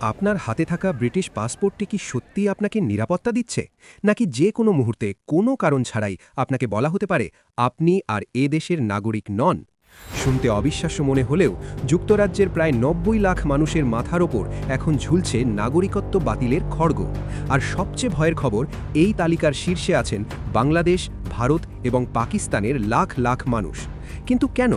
আপনার হাতে থাকা ব্রিটিশ পাসপোর্টটি কি সত্যিই আপনাকে নিরাপত্তা দিচ্ছে? নাকি যে কোনো মুহূর্তে কোনো কারণ ছাড়াই আপনাকে বলা হতে পারে আপনি আর এ দেশের নাগরিক নন? শুনতে অবিশ্বাস্য মনে হলেও যুক্তরাজ্যের প্রায় নব্বই লাখ মানুষের মাথার ওপর এখন ঝুলছে নাগরিকত্ব বাতিলের খড়গ। আর সবচেয়ে ভয়ের খবর, এই তালিকার শীর্ষে আছেন বাংলাদেশ, ভারত এবং পাকিস্তানের লাখ লাখ মানুষ। কিন্তু কেন?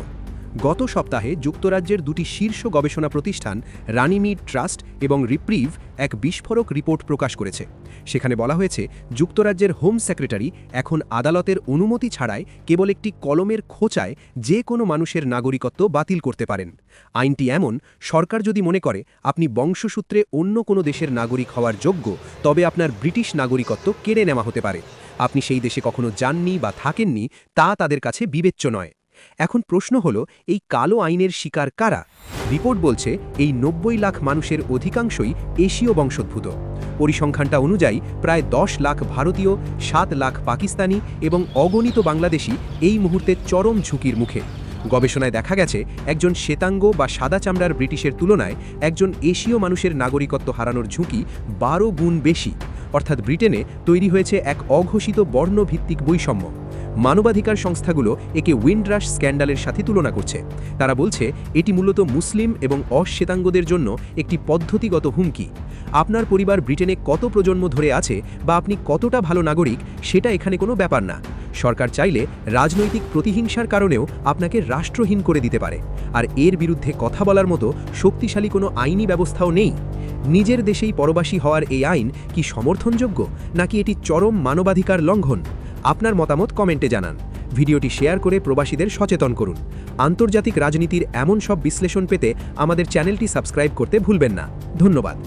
গত সপ্তাহে যুক্তরাজ্যের দুটি শীর্ষ গবেষণা প্রতিষ্ঠান রানিমিড ট্রাস্ট এবং রিপ্রিভ, এক বিস্ফোরক রিপোর্ট প্রকাশ করেছে। সেখানে বলা হয়েছে, যুক্তরাজ্যের হোম সেক্রেটারি এখন আদালতের অনুমতি ছাড়াই কেবল একটি কলমের খোঁচায় যে কোনো মানুষের নাগরিকত্ব বাতিল করতে পারেন। আইনটি এমন, সরকার যদি মনে করে, আপনি বংশসূত্রে অন্য কোনো দেশের নাগরিক হওয়ার যোগ্য, তবে আপনার ব্রিটিশ নাগরিকত্ব কেড়ে নেওয়া হতে পারে। আপনি সেই দেশে কখনো যাননি বা থাকেননি, তা তাদের কাছে বিবেচ্য নয়। এখন প্রশ্ন হল, এই কালো আইনের শিকার কারা? রিপোর্ট বলছে, এই নব্বই লাখ মানুষের অধিকাংশই এশীয় বংশোদ্ভূত। পরিসংখ্যানটা অনুযায়ী প্রায় দশ লাখ ভারতীয়, সাত লাখ পাকিস্তানি এবং অগণিত বাংলাদেশি এই মুহূর্তে চরম ঝুঁকির মুখে। গবেষণায় দেখা গেছে, একজন শ্বেতাঙ্গ বা সাদা চামড়ার ব্রিটিশের তুলনায় একজন এশীয় মানুষের নাগরিকত্ব হারানোর ঝুঁকি বারো গুণ বেশি। অর্থাৎ ব্রিটেনে তৈরি হয়েছে এক অঘোষিত বর্ণভিত্তিক বৈষম্য। মানবাধিকার সংস্থাগুলো একে উইন্ডরাশ স্ক্যান্ডালের সাথে তুলনা করছে। তারা বলছে, এটি মূলত মুসলিম এবং অশ্বেতাঙ্গদের জন্য একটি পদ্ধতিগত হুমকি। আপনার পরিবার ব্রিটেনে কত প্রজন্ম ধরে আছে বা আপনি কতটা ভালো নাগরিক, সেটা এখানে কোনো ব্যাপার না। সরকার চাইলে রাজনৈতিক প্রতিহিংসার কারণেও আপনাকে রাষ্ট্রহীন করে দিতে পারে। আর এর বিরুদ্ধে কথা বলার মতো শক্তিশালী কোনো আইনি ব্যবস্থাও নেই। নিজের দেশেই পরবাসী হওয়ার এই আইন কি সমর্থনযোগ্য, নাকি এটি চরম মানবাধিকার লঙ্ঘন? আপনার মতামত কমেন্টে জানান। ভিডিওটি শেয়ার করে প্রবাসীদের সচেতন করুন। আন্তর্জাতিক রাজনীতির এমন সব বিশ্লেষণ পেতে আমাদের চ্যানেলটি সাবস্ক্রাইব করতে ভুলবেন না। ধন্যবাদ।